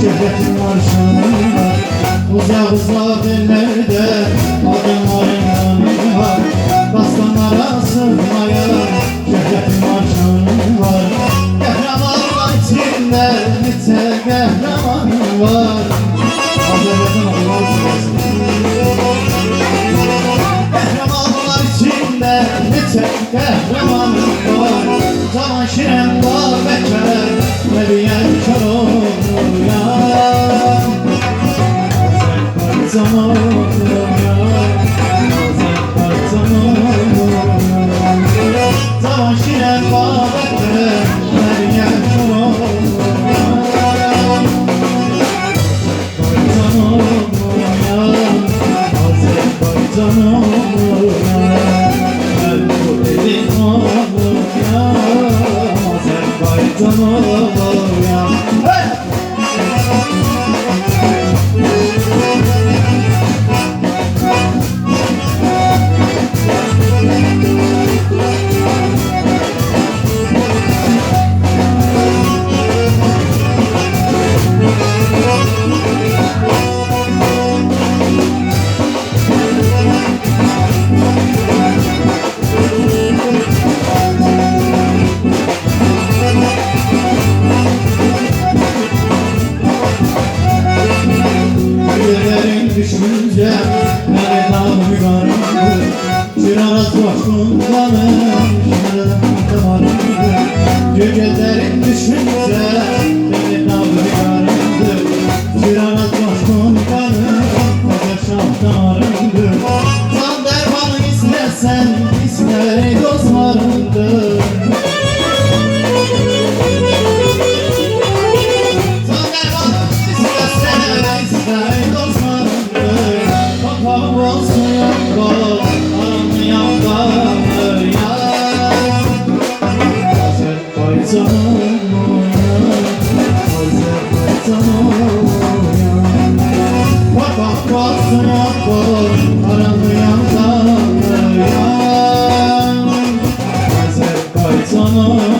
şehvetin arşını Uzak uzak ellerde adımların yanı var. Dastanlara sığmaya şehvetin arşını var. Kahramanlar içinde nite kahraman var. Hazretin Allah sırasını Kahramanlar nite kahraman var. Zaman şirem var bekar Nebiyen kör olur. Zaman ya düşünce Nerede dağlı karındı Çıraraz başkundanım Nerede varındı Göllerin düşünce Nerede dağlı karındı Çıraraz başkundanım Koca şahtarındı Tam dermanı istesen Oh